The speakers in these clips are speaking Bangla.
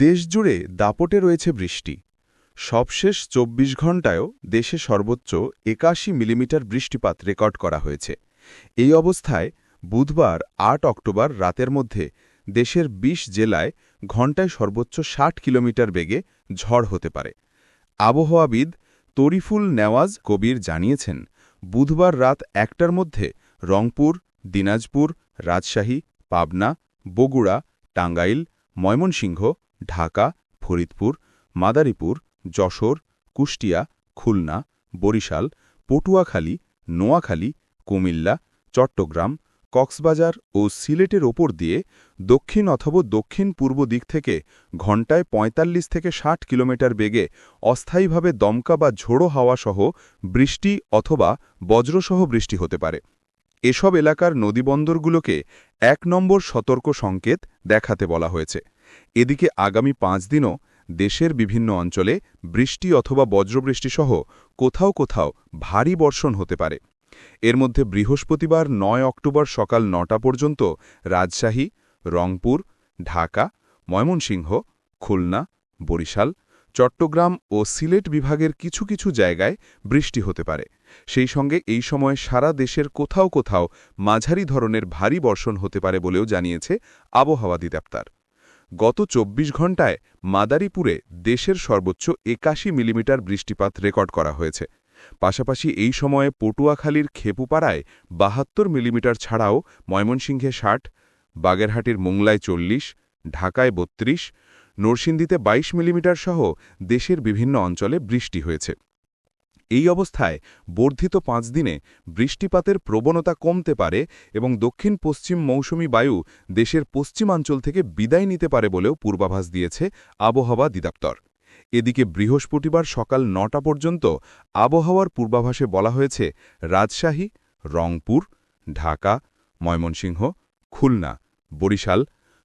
দেশজুড়ে দাপটে রয়েছে বৃষ্টি। সবশেষ চব্বিশ ঘণ্টায়ও দেশে সর্বোচ্চ একাশি মিলিমিটার বৃষ্টিপাত রেকর্ড করা হয়েছে। এই অবস্থায় বুধবার আট অক্টোবর রাতের মধ্যে দেশের ২০ জেলায় ঘণ্টায় সর্বোচ্চ ষাট কিলোমিটার বেগে ঝড় হতে পারে। আবহাওয়াবিদ তরিফুল নেওয়াজ কবির জানিয়েছেন, বুধবার রাত একটার মধ্যে রংপুর, দিনাজপুর, রাজশাহী, পাবনা, বগুড়া, টাঙ্গাইল, ময়মনসিংহ ঢাকা, ফরিদপুর, মাদারীপুর, যশোর, কুষ্টিয়া, খুলনা, বরিশাল, পটুয়াখালী, নোয়াখালী, কুমিল্লা, চট্টগ্রাম, কক্সবাজার ও সিলেটের ওপর দিয়ে দক্ষিণ অথবা দক্ষিণ পূর্ব দিক থেকে ঘণ্টায় ৪৫ থেকে ষাট কিলোমিটার বেগে অস্থায়ীভাবে দমকা বা ঝোড়ো হাওয়াসহ বৃষ্টি অথবা বজ্রসহ বৃষ্টি হতে পারে। এসব এলাকার নদীবন্দরগুলোকে এক নম্বর সতর্ক সংকেত দেখাতে বলা হয়েছে। এদিকে আগামী পাঁচ দিনও দেশের বিভিন্ন অঞ্চলে বৃষ্টি অথবা বজ্রবৃষ্টিসহ কোথাও কোথাও ভারী বর্ষণ হতে পারে। এর মধ্যে বৃহস্পতিবার নয় অক্টোবর সকাল নটা পর্যন্ত রাজশাহী, রংপুর, ঢাকা, ময়মনসিংহ, খুলনা, বরিশাল, চট্টগ্রাম ও সিলেট বিভাগের কিছু কিছু জায়গায় বৃষ্টি হতে পারে। সেই সঙ্গে এই সময় সারা দেশের কোথাও কোথাও মাঝারি ধরনের ভারী বর্ষণ হতে পারে বলেও জানিয়েছে আবহাওয়া দিদপ্তর গত ২৪ ঘণ্টায় মাদারীপুরে দেশের সর্বোচ্চ একাশি মিলিমিটার বৃষ্টিপাত রেকর্ড করা হয়েছে। পাশাপাশি এই সময়ে পটুয়াখালীর খেপুপাড়ায় বাহাত্তর মিলিমিটার ছাড়াও ময়মনসিংহে ষাট, বাগেরহাটের মোংলায় চল্লিশ, ঢাকায় বত্রিশ, নরসিংদীতে ২২ মিলিমিটার সহ দেশের বিভিন্ন অঞ্চলে বৃষ্টি হয়েছে। এই অবস্থায় বর্ধিত পাঁচ দিনে বৃষ্টিপাতের প্রবণতা কমতে পারে এবং দক্ষিণ পশ্চিম মৌসুমি বায়ু দেশের পশ্চিমাঞ্চল থেকে বিদায় নিতে পারে বলেও পূর্বাভাস দিয়েছে আবহাওয়া দিদপ্তর এদিকে বৃহস্পতিবার সকাল নটা পর্যন্ত আবহাওয়ার পূর্বাভাসে বলা হয়েছে, রাজশাহী, রংপুর, ঢাকা, ময়মনসিংহ, খুলনা, বরিশাল,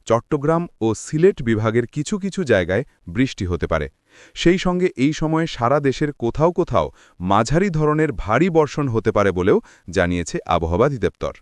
চট্টগ্রাম ও সিলেট বিভাগের কিছু কিছু জায়গায় বৃষ্টি হতে পারে। সেই সঙ্গে এই সময়ে সারা দেশের কোথাও কোথাও মাঝারি ধরনের ভারী বর্ষণ হতে পারে বলেও জানিয়েছে আবহাওয়া অধিদপ্তর।